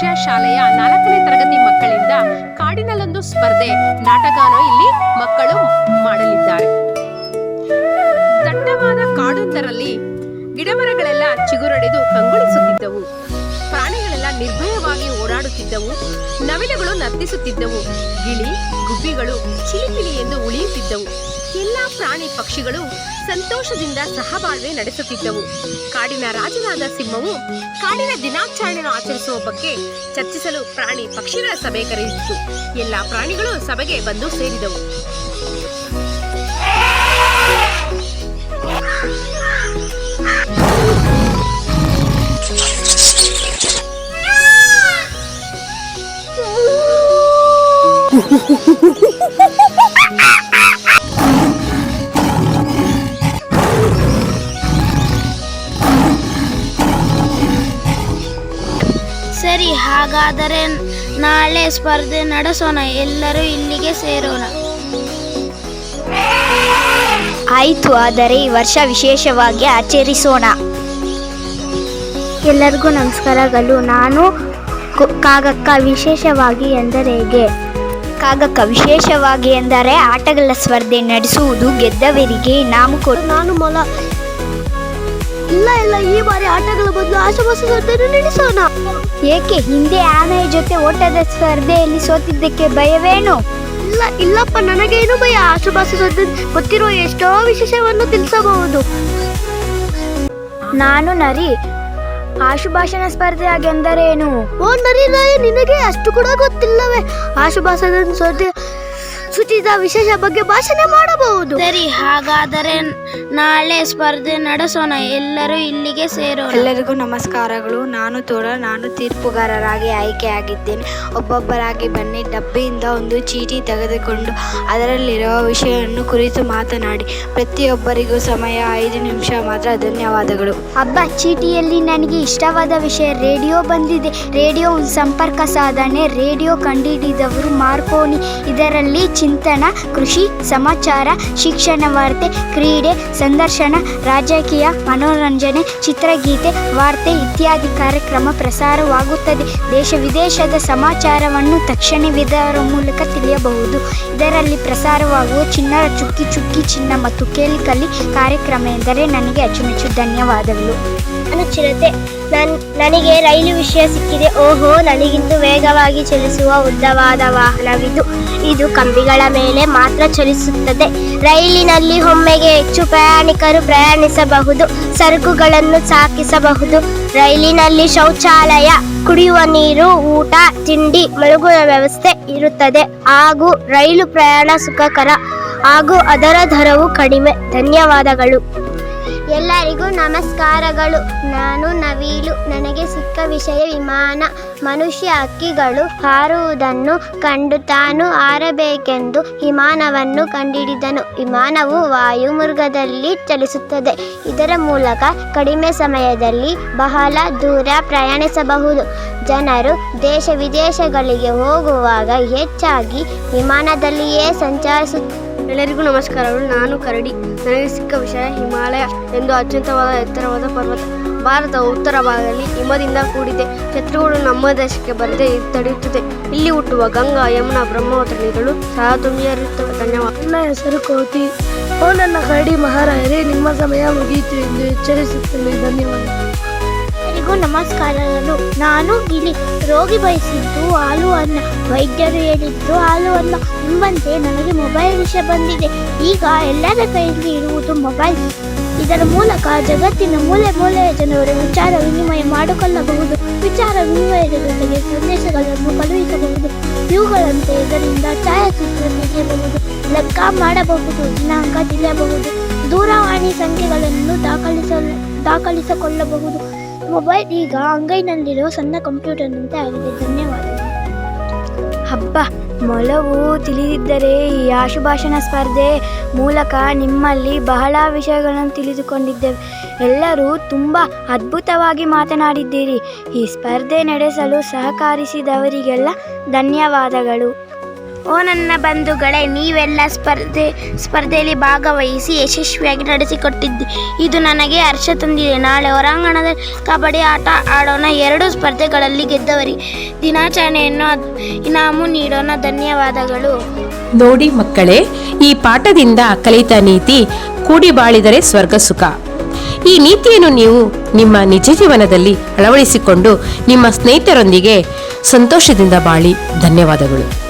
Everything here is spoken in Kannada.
ಆಶ್ರಯ ಶಾಲೆಯ ನಾಲ್ಕನೇ ತರಗತಿ ಮಕ್ಕಳಿಂದ ಕಾಡಿನಲ್ಲೊಂದು ಸ್ಪರ್ಧೆ ನಾಟಕನ ಇಲ್ಲಿ ಮಕ್ಕಳು ಮಾಡಲಿದ್ದಾರೆ. ದಟ್ಟವಾದ ಕಾಡೊಂದರಲ್ಲಿ ಗಿಡಮರಗಳೆಲ್ಲ ಚಿಗುರೊಡೆದು ಕಂಗೊಳಿಸುತ್ತಿದ್ದವು. ಪ್ರಾಣಿಗಳೆಲ್ಲ ನಿರ್ಭಯವಾಗಿ ಓಡಾಡುತ್ತಿದ್ದವು. ನವಿಲುಗಳು ನರ್ತಿಸುತ್ತಿದ್ದವು. ಗಿಳಿ, ಗುಬ್ಬಿಗಳು ಚಿಲಿಪಿಲಿ ಎಂದು ಉಳಿಯುತ್ತಿದ್ದವು. ಎಲ್ಲಾ ಪ್ರಾಣಿ ಪಕ್ಷಿಗಳು ಸಂತೋಷದಿಂದ ಸಹಬಾಳ್ವೆ ನಡೆಸುತ್ತಿದ್ದವು. ಕಾಡಿನ ರಾಜನಾದ ಸಿಂಹವು ಕಾಡಿನ ದಿನಾಚರಣೆಯನ್ನು ಆಚರಿಸುವ ಬಗ್ಗೆ ಚರ್ಚಿಸಲು ಪ್ರಾಣಿ ಪಕ್ಷಿಗಳ ಸಭೆ ಕರೆಯಿತು ಎಲ್ಲ ಪ್ರಾಣಿಗಳು ಸಭೆಗೆ ಬಂದು ಸೇರಿದವು. ಸರಿ ಹಾಗಾದರೆ ನಾಳೆ ಸ್ಪರ್ಧೆ ನಡೆಸೋಣ ಎಲ್ಲರೂ ಇಲ್ಲಿಗೆ ಸೇರೋಣ. ಆಯಿತು ಆದರೆ ಈ ವರ್ಷ ವಿಶೇಷವಾಗಿ ಆಚರಿಸೋಣ. ಎಲ್ಲರಿಗೂ ನಮಸ್ಕಾರಗಳು ನಾನು ಕು- ಕಾಗಕ್ಕ ವಿಶೇಷವಾಗಿ ಎಂದರೆ ಹೇಗೆ? ಕಾಗಕ್ಕ ವಿಶೇಷವಾಗಿ ಎಂದರೆ ಆಟಗಳ ಸ್ಪರ್ಧೆ ನಡೆಸುವುದು ಗೆದ್ದವರಿಗೆ ಇನಾಮು ಕೊಡು ನಾನು ಮೊಲ. ಇಲ್ಲ ಇಲ್ಲ ಈ ಬಾರಿ ಆಟಗಳ ಬದಲು ಆಶಾಭಾಸ ಸ್ಪರ್ಧೆಯನ್ನು ನಡೆಸೋಣ ಏಕೆ ಹಿಂದೆ ಆನೆಯ ಜೊತೆ ಓಟದ ಸ್ಪರ್ಧೆಯಲ್ಲಿ ಸೋತಿದ್ದಕ್ಕೆ ಭಯವೇನು? ಇಲ್ಲ ಇಲ್ಲಪ್ಪ ನನಗೇನು ಭಯ? ಆಸುಪಾಸು ಗೊತ್ತಿರುವ ಎಷ್ಟೋ ವಿಶೇಷವನ್ನು ತಿಳಿಸಬಹುದು. ನಾನು ನರಿ. ಆಶುಭಾಷಣ ಸ್ಪರ್ಧೆ ಹಾಗೆಂದರೇನು? ಓ ನರಿ ನಾಯಿ ನಿನಗೆ ಅಷ್ಟು ಕೂಡ ಗೊತ್ತಿಲ್ಲವೇ? ಆಶುಭಾಷಣ ಸ್ಪರ್ಧೆ ಸೂಚಿತ ವಿಶೇಷ ಬಗ್ಗೆ ಭಾಷಣ ಮಾಡಬಹುದು. ಸರಿ ಹಾಗಾದರೆ ನಾಳೆ ಸ್ಪರ್ಧೆ ನಡೆಸೋಣ. ಎಲ್ಲರೂ ಇಲ್ಲಿಗೆ ಸೇರೋಣ. ಎಲ್ಲರಿಗೂ ನಮಸ್ಕಾರಗಳು. ನಾನು ತೋರ ನಾನು ತೀರ್ಪುಗಾರರಾಗಿ ಆಯ್ಕೆಯಾಗಿದ್ದೇನೆ ಒಬ್ಬೊಬ್ಬರಾಗಿ ಬನ್ನಿ. ಡಬ್ಬಿಯಿಂದ ಒಂದು ಚೀಟಿ ತೆಗೆದುಕೊಂಡು ಅದರಲ್ಲಿರುವ ವಿಷಯವನ್ನು ಕುರಿತು ಮಾತನಾಡಿ. ಪ್ರತಿಯೊಬ್ಬರಿಗೂ ಸಮಯ ಐದು ನಿಮಿಷ ಮಾತ್ರ. ಧನ್ಯವಾದಗಳು. ಹಬ್ಬ ಚೀಟಿಯಲ್ಲಿ ನನಗೆ ಇಷ್ಟವಾದ ವಿಷಯ ರೇಡಿಯೋ ಬಂದಿದೆ. ರೇಡಿಯೋ ಒಂದು ಸಂಪರ್ಕ ಸಾಧನೆ ರೇಡಿಯೋ ಕಂಡುಹಿಡಿದವರು ಮಾರ್ಕೋನಿ. ಇದರಲ್ಲಿ ಚಿಂತನ, ಕೃಷಿ, ಸಮಾಚಾರ, ಶಿಕ್ಷಣ ವಾರ್ತೆ, ಕ್ರೀಡೆ, ಸಂದರ್ಶನ, ರಾಜಕೀಯ, ಮನೋರಂಜನೆ, ಚಿತ್ರಗೀತೆ ವಾರ್ತೆ ಇತ್ಯಾದಿ ಕಾರ್ಯಕ್ರಮ ಪ್ರಸಾರವಾಗುತ್ತದೆ. ದೇಶ ವಿದೇಶದ ಸಮಾಚಾರವನ್ನು ತಕ್ಷಣವೇ ಇದರ ಮೂಲಕ ತಿಳಿಯಬಹುದು. ಇದರಲ್ಲಿ ಪ್ರಸಾರವಾಗುವ ಚಿನ್ನರ ಚುಕ್ಕಿ ಚುಕ್ಕಿ ಚಿನ್ನ ಮತ್ತು ಕೇಳಿಕಲ್ಲಿ ಕಾರ್ಯಕ್ರಮ ಎಂದರೆ ನನಗೆ ಅಚ್ಚುಮೆಚ್ಚು ಧನ್ಯವಾದಗಳು. ನಾನು ಚಿರತೆ ನನ್, ನನಗೆ ರೈಲು ವಿಷಯ ಸಿಕ್ಕಿದೆ. ಓಹೋ, ನನಗಿಂತ ವೇಗವಾಗಿ ಚಲಿಸುವ ಉದ್ದವಾದ ವಾಹನವಿದು. ಇದು ಕಂಬಿಗಳ ಮೇಲೆ ಮಾತ್ರ ಚಲಿಸುತ್ತದೆ. ರೈಲಿನಲ್ಲಿ ಒಮ್ಮೆಗೆ ಹೆಚ್ಚು ಪ್ರಯಾಣಿಕರು ಪ್ರಯಾಣಿಸಬಹುದು. ಸರಕುಗಳನ್ನು ಸಾಗಿಸಬಹುದು. ರೈಲಿನಲ್ಲಿ ಶೌಚಾಲಯ, ಕುಡಿಯುವ ನೀರು, ಊಟ, ತಿಂಡಿ, ಮಲಗುವ ವ್ಯವಸ್ಥೆ ಇರುತ್ತದೆ. ಹಾಗೂ ರೈಲು ಪ್ರಯಾಣ ಸುಖಕರ. ಹಾಗೂ ಅದರ ದರವು ಕಡಿಮೆ. ಧನ್ಯವಾದಗಳು. ಎಲ್ಲರಿಗೂ ನಮಸ್ಕಾರಗಳು. ನಾನು ನವೀಲು. ನನಗೆ ಸಿಕ್ಕ ವಿಷಯ ವಿಮಾನ. ಮನುಷ್ಯ ಹಕ್ಕಿಗಳು ಹಾರುವುದನ್ನು ಕಂಡು ತಾನು ಹಾರಬೇಕೆಂದು ವಿಮಾನವನ್ನು ಕಂಡಿಡಿದನು. ವಿಮಾನವು ವಾಯುಮಾರ್ಗದಲ್ಲಿ ಚಲಿಸುತ್ತದೆ. ಇದರ ಮೂಲಕ ಕಡಿಮೆ ಸಮಯದಲ್ಲಿ ಬಹಳ ದೂರ ಪ್ರಯಾಣಿಸಬಹುದು. ಜನರು ದೇಶ ವಿದೇಶಗಳಿಗೆ ಹೋಗುವಾಗ ಹೆಚ್ಚಾಗಿ ವಿಮಾನದಲ್ಲಿಯೇ ಸಂಚರಿಸುತ್ತಾರೆ ಎಲ್ಲರಿಗೂ ನಮಸ್ಕಾರಗಳು ನಾನು ಕರಡಿ. ನನಗೆ ಸಿಕ್ಕ ವಿಷಯ ಹಿಮಾಲಯ ಎಂದು ಅತ್ಯಂತವಾದ ಎತ್ತರವಾದ ಪರ್ವತ. ಭಾರತದ ಉತ್ತರ ಭಾಗದಲ್ಲಿ ಹಿಮದಿಂದ ಕೂಡಿದೆ. ಶತ್ರುಗಳು ನಮ್ಮ ದೇಶಕ್ಕೆ ಬರದೆ ತಡೆಯುತ್ತದೆ. ಇಲ್ಲಿ ಹುಟ್ಟುವ ಗಂಗಾ, ಯಮುನಾ ಬ್ರಹ್ಮವತ್ರ ನೀರುಗಳು ಸಹ ತುಂಬಿರುತ್ತವೆ ಧನ್ಯವಾದ ನನ್ನ ಹೆಸರು ಕೋತಿ. ಓ ನನ್ನ ಕರಡಿ ಮಹಾರಾಜರೇ ನಿಮ್ಮ ಸಮಯ ಮುಗಿಯಿತು ಎಂದು ಎಚ್ಚರಿಸುತ್ತೇನೆ. ಧನ್ಯವಾದ ಎಲ್ಲರಿಗೂ ನಮಸ್ಕಾರಗಳು ನಾನು ಇಲ್ಲಿ ರೋಗಿ ಬಯಸಿದ್ದು ಹಾಲು ಅನ್ನ. ವೈದ್ಯರು ಹೇಳಿದ್ದು ಹಾಲು ಅನ್ನ. ಎಂಬಂತೆ ನನಗೆ ಮೊಬೈಲ್ ವಿಷಯ ಬಂದಿದೆ. ಈಗ ಎಲ್ಲರ ಕೈಯಲ್ಲಿ ಇರುವುದು ಮೊಬೈಲ್. ಇದರ ಮೂಲಕ ಜಗತ್ತಿನ ಮೂಲೆ ಮೂಲೆಯ ಜನರು ವಿಚಾರ ವಿನಿಮಯ ಮಾಡಿಕೊಳ್ಳಬಹುದು. ವಿಚಾರ ವಿನಿಮಯದ ಜೊತೆಗೆ ಸಂದೇಶಗಳನ್ನು ಕಳುಹಿಸಬಹುದು. ಇವುಗಳಂತೆ ಇದರಿಂದ ಛಾಯಾಚಿತ್ರ ತೆಗೆಯಬಹುದು. ಲೆಕ್ಕ ಮಾಡಬಹುದು. ದಿನಾಂಕ ತಿಳಿಯಬಹುದು. ದೂರವಾಣಿ ಸಂಖ್ಯೆಗಳನ್ನು ದಾಖಲಿಸಲು ದಾಖಲಿಸಿಕೊಳ್ಳಬಹುದು. ಮೊಬೈಲ್ ಈಗ ಅಂಗೈನಲ್ಲಿರುವ ಸಣ್ಣ ಕಂಪ್ಯೂಟರ್ನಂತೆ ಆಗಿದೆ. ಧನ್ಯವಾದ ಹಬ್ಬ, ಮೊಲವು ತಿಳಿದಿದ್ದರೆ ಈ ಆಶುಭಾಷಣ ಸ್ಪರ್ಧೆ ಮೂಲಕ ನಿಮ್ಮಲ್ಲಿ ಬಹಳ ವಿಷಯಗಳನ್ನು ತಿಳಿದುಕೊಂಡಿದ್ದೇವೆ. ಎಲ್ಲರೂ ತುಂಬ ಅದ್ಭುತವಾಗಿ ಮಾತನಾಡಿದ್ದೀರಿ. ಈ ಸ್ಪರ್ಧೆ ನಡೆಸಲು ಸಹಕರಿಸಿದವರಿಗೆಲ್ಲ ಧನ್ಯವಾದಗಳು. ಓ ನನ್ನ ಬಂಧುಗಳೇ, ನೀವೆಲ್ಲ ಸ್ಪರ್ಧೆ, ಸ್ಪರ್ಧೆಯಲ್ಲಿ ಭಾಗವಹಿಸಿ ಯಶಸ್ವಿಯಾಗಿ ನಡೆಸಿಕೊಟ್ಟಿದ್ದಿ. ಇದು ನನಗೆ ಹರ್ಷ ತಂದಿದೆ. ನಾಳೆ ಹೊರಾಂಗಣದ ಕಬಡ್ಡಿ ಆಟ ಆಡೋಣ. ಎರಡು ಸ್ಪರ್ಧೆಗಳಲ್ಲಿ ಗೆದ್ದವರಿ. ದಿನಾಚರಣೆಯನ್ನು ಇನಾಮು ನೀಡೋಣ. ಧನ್ಯವಾದಗಳು. ನೋಡಿ ಮಕ್ಕಳೇ, ಈ ಪಾಠದಿಂದ ಕಲಿತ ನೀತಿ ಕೂಡಿ ಬಾಳಿದರೆ ಸ್ವರ್ಗ ಸುಖ ಈ ನೀತಿಯನ್ನು ನೀವು ನಿಮ್ಮ ನಿಜ ಜೀವನದಲ್ಲಿ ಅಳವಡಿಸಿಕೊಂಡು ನಿಮ್ಮ ಸ್ನೇಹಿತರೊಂದಿಗೆ ಸಂತೋಷದಿಂದ ಬಾಳಿ. ಧನ್ಯವಾದಗಳು.